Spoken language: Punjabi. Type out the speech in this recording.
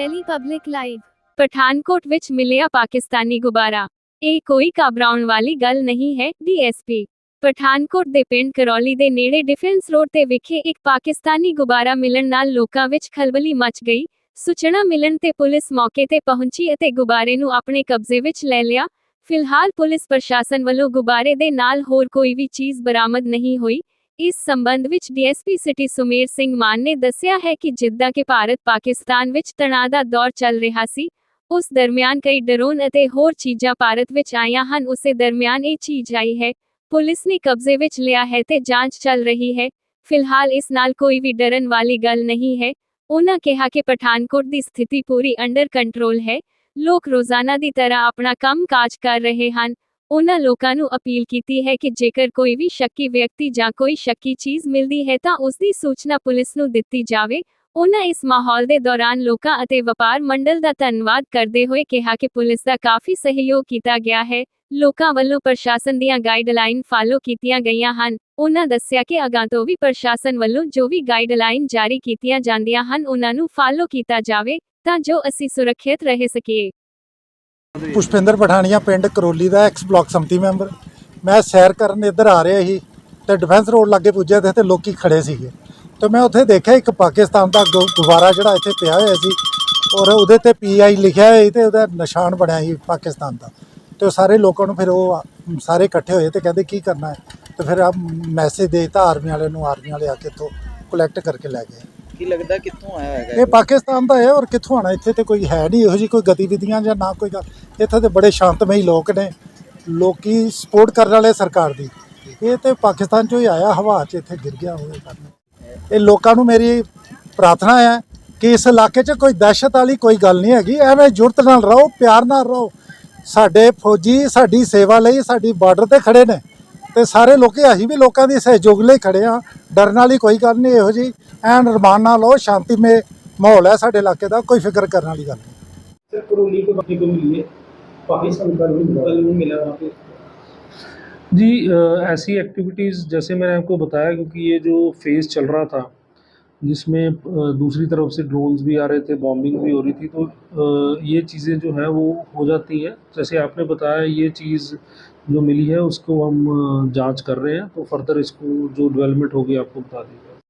ਦਿੱਲੀ ਪਬਲਿਕ ਲਾਈਵ, ਪਠਾਨਕੋਟ ਵਿੱਚ ਮਿਲਿਆ ਪਾਕਿਸਤਾਨੀ ਗੁਬਾਰਾ। ਇਹ ਕੋਈ ਘਬਰਾਉਣ ਵਾਲੀ ਗੱਲ ਨਹੀਂ ਹੈ, ਡੀਐਸਪੀ। ਪਠਾਨਕੋਟ ਦੇ ਪਿੰਡ ਕਰੌਲੀ ਦੇ ਨੇੜੇ ਡਿਫੈਂਸ ਰੋਡ ਤੇ ਵਿਖੇ ਇੱਕ ਪਾਕਿਸਤਾਨੀ ਗੁਬਾਰਾ ਮਿਲਣ ਨਾਲ ਲੋਕਾਂ ਵਿੱਚ ਖਲਬਲੀ ਮਚ ਗਈ। ਸੂਚਨਾ ਮਿਲਣ ਤੇ ਪੁਲਿਸ ਮੌਕੇ ਤੇ ਪਹੁੰਚੀ ਅਤੇ ਗੁਬਾਰੇ ਨੂੰ ਆਪਣੇ ਕਬਜ਼ੇ ਵਿੱਚ ਲੈ ਲਿਆ। ਫਿਲਹਾਲ ਪੁਲਿਸ ਪ੍ਰਸ਼ਾਸਨ ਵੱਲੋਂ ਗੁਬਾਰੇ ਦੇ ਨਾਲ ਹੋਰ ਕੋਈ ਵੀ ਚੀਜ਼ ਬਰਾਮਦ ਨਹੀਂ ਹੋਈ। ਇਸ ਸੰਬੰਧ ਵਿੱਚ ਡੀਐਸਪੀ ਸਿਟੀ ਸੁਮੇਰ ਸਿੰਘ ਮਾਨ ਨੇ ਦੱਸਿਆ ਹੈ ਕਿ ਜਿੱਦਾਂ ਕਿ ਭਾਰਤ ਪਾਕਿਸਤਾਨ ਵਿੱਚ ਤਣਾਅ ਦਾ ਦੌਰ ਚੱਲ ਰਿਹਾ ਸੀ ਉਸ ਦਰਮਿਆਨ ਕਈ ਡਰੋਨ ਅਤੇ ਹੋਰ ਚੀਜ਼ਾਂ ਭਾਰਤ ਵਿੱਚ ਆਈਆਂ ਹਨ ਉਸੇ ਦਰਮਿਆਨ ਇਹ ਚੀਜ਼ ਆਈ ਹੈ ਪੁਲਿਸ ਨੇ ਕਬਜ਼ੇ ਵਿੱਚ ਲਿਆ ਹੈ ਤੇ ਜਾਂਚ ਚੱਲ ਰਹੀ ਹੈ ਫਿਲਹਾਲ ਇਸ ਨਾਲ ਕੋਈ ਵੀ ਡਰਨ ਵਾਲੀ ਗੱਲ ਨਹੀਂ ਹੈ ਉਹਨਾਂ ਕਿਹਾ ਕਿ ਪਠਾਨਕੋਟ ਦੀ ਸਥਿਤੀ ਪੂਰੀ ਅੰਡਰ ਕੰਟਰੋਲ ਹੈ ਲੋਕ ਰੋਜ਼ਾਨਾ ਦੀ ਤਰ੍ਹਾਂ ਆਪਣਾ ਕੰਮ ਕਾਜ ਕਰ ਰਹੇ ਹਨ ਉਹਨਾਂ ਲੋਕਾਂ ਨੂੰ ਅਪੀਲ ਕੀਤੀ ਹੈ ਕਿ ਜੇਕਰ ਕੋਈ ਵੀ ਸ਼ੱਕੀ ਵਿਅਕਤੀ ਜਾਂ ਕੋਈ ਸ਼ੱਕੀ ਚੀਜ਼ ਮਿਲਦੀ ਹੈ ਤਾਂ ਉਸ ਦੀ ਸੂਚਨਾ ਪੁਲਿਸ ਨੂੰ ਦਿੱਤੀ ਜਾਵੇ। ਉਹਨਾਂ ਇਸ ਮਾਹੌਲ ਦੇ ਦੌਰਾਨ ਲੋਕਾਂ ਅਤੇ ਵਪਾਰ ਮੰਡਲ ਦਾ ਧੰਨਵਾਦ ਕਰਦੇ ਹੋਏ ਕਿਹਾ ਕਿ ਪੁਲਿਸ ਦਾ ਕਾਫੀ ਸਹਿਯੋਗ ਕੀਤਾ ਗਿਆ ਹੈ। ਲੋਕਾਂ ਵੱਲੋਂ ਪ੍ਰਸ਼ਾਸਨ ਦੀਆਂ ਗਾਈਡਲਾਈਨ ਫਾਲੋ ਕੀਤੀਆਂ ਗਈਆਂ ਹਨ। ਉਹਨਾਂ ਦੱਸਿਆ ਕਿ ਅਗਾਂ ਤੋਂ ਵੀ ਪ੍ਰਸ਼ਾਸਨ ਵੱਲੋਂ ਜੋ ਵੀ ਗਾਈਡਲਾਈਨ ਜਾਰੀ ਕੀਤੀਆਂ ਜਾਂਦੀਆਂ ਹਨ, ਉਹਨਾਂ ਨੂੰ ਫਾਲੋ ਕੀਤਾ ਜਾਵੇ ਤਾਂ ਜੋ ਅਸੀਂ ਸੁਰੱਖਿਅਤ ਰਹਿ ਸਕੀਏ। ਪੁਸ਼ਪਿੰਦਰ ਪਠਾਨੀਆ ਪਿੰਡ ਕਰੋਲੀ ਦਾ ਐਕਸ ਬਲਾਕ ਸੰਮਤੀ ਮੈਂਬਰ। ਮੈਂ ਸੈਰ ਕਰਨ ਇੱਧਰ ਆ ਰਿਹਾ ਸੀ ਤੇ ਡਿਫੈਂਸ ਰੋਡ ਲਾਗੇ ਪੁੱਜਿਆ ਤੇ ਇੱਥੇ ਲੋਕੀ ਖੜੇ ਸੀਗੇ। ਤੇ ਮੈਂ ਉੱਥੇ ਦੇਖਿਆ ਇੱਕ ਪਾਕਿਸਤਾਨ ਦਾ ਗੁ- ਗੁਬਾਰਾ ਜਿਹੜਾ ਇੱਥੇ ਪਿਆ ਹੋਇਆ ਸੀ ਔਰ ਉਹਦੇ ਤੇ ਪੀਆਈ ਲਿਖਿਆ ਹੋਇਆ ਸੀ ਤੇ ਉਹਦਾ ਨਿਸ਼ਾਨ ਬਣਿਆ ਸੀ ਪਾਕਿਸਤਾਨ ਦਾ। ਤੇ ਉਹ ਸਾਰੇ ਲੋਕਾਂ ਨੂੰ ਫਿਰ ਉਹ ਸਾਰੇ ਇਕੱਠੇ ਹੋਏ ਤੇ ਕਹਿੰਦੇ ਕੀ ਕਰਨਾ ਹੈ? ਤੇ ਫਿਰ ਆ ਮੈਸੇਜ ਦੇਤਾ ਆਰਮੀ ਵਾਲੇ ਨੂੰ ਆਰਮੀ ਵਾਲੇ ਆ ਕੇ ਇੱਥੋਂ ਕਲੈਕਟ ਕਰਕੇ ਲੈ ਗਏ। ਕੀ ਲੱਗਦਾ ਕਿੱਥੋਂ ਆਇਆ ਹੈਗਾ ਇਹ ਪਾਕਿਸਤਾਨ ਦਾ ਹੈ ਔਰ ਕਿੱਥੋਂ ਆਣਾ ਇੱਥੇ ਤੇ ਕੋਈ ਹੈ ਨਹੀਂ ਇਹੋ ਜੀ ਕੋਈ ਗਤੀਵਿਧੀਆਂ ਜਾਂ ਨਾ ਕੋਈ ਗੱਲ। ਇੱਥੇ ਤੇ ਬੜੇ ਸ਼ਾਂਤਮਈ ਲੋਕ ਨੇ। ਲੋਕੀ ਸਪੋਰਟ ਕਰਨ ਵਾਲੇ ਸਰਕਾਰ ਦੀ। ਇਹ ਤੇ ਪਾਕਿਸਤਾਨ ਚੋਂ ਹੀ ਆਇਆ ਹਵਾ 'ਚ ਇੱਥੇ ਗਿਰ ਗਿਆ ਹੋਵੇ ਕਰਨ। ਇਹ ਲੋਕਾਂ ਨੂੰ ਮੇਰੀ ਪ੍ਰਾਰਥਨਾ ਹੈ ਕਿ ਇਸ ਇਲਾਕੇ 'ਚ ਕੋਈ ਦਹਿਸ਼ਤ ਵਾਲੀ ਕੋਈ ਗੱਲ ਨਹੀਂ ਹੈਗੀ। ਐਵੇਂ ਜੁਰਤ ਨਾਲ ਰਹੋ ਪਿਆਰ ਨਾਲ ਰਹੋ। ਸਾਡੇ ਫੌਜੀ ਸਾਡੀ ਸੇਵਾ ਲਈ ਸਾਡੀ ਬਾਰਡਰ ਤੇ ਖੜੇ ਨੇ। ਤੇ ਸਾਰੇ ਲੋਕੀ ਅਸੀਂ ਵੀ ਲੋਕਾਂ ਦੀ ਸਹਿਯੋਗ ਲਈ ਖੜੇ ਆ ਡਰਨ ਵਾਲੀ ਕੋਈ ਗੱਲ ਨਹੀਂ ਇਹੋ ਜੀ एन ਰਮਾਨ ना लो ਸ਼ਾਂਤੀ ਮੇ ਮਾਹੌਲ ਹੈ ਸਾਡੇ ਇਲਾਕੇ ਦਾ ਕੋਈ ਫਿਕਰ ਕਰਨ ਵਾਲੀ है नहीं जी ऐसी एक्टिविटीज़ जैसे मैंने आपको बताया क्योंकि ये जो फ़ेज़ चल रहा था जिसमें दूसरी तरफ़ से ड्रोन्स भी आ रहे थे बॉम्बिंग भी हो रही थी तो ये चीज़ें जो हैं वो हो जाती हैं जैसे आपने बताया ये चीज़ जो मिली है उसको हम जाँच कर रहे हैं तो फर्दर इसको जो डेवलपमेंट होगी आपको बता दीजिए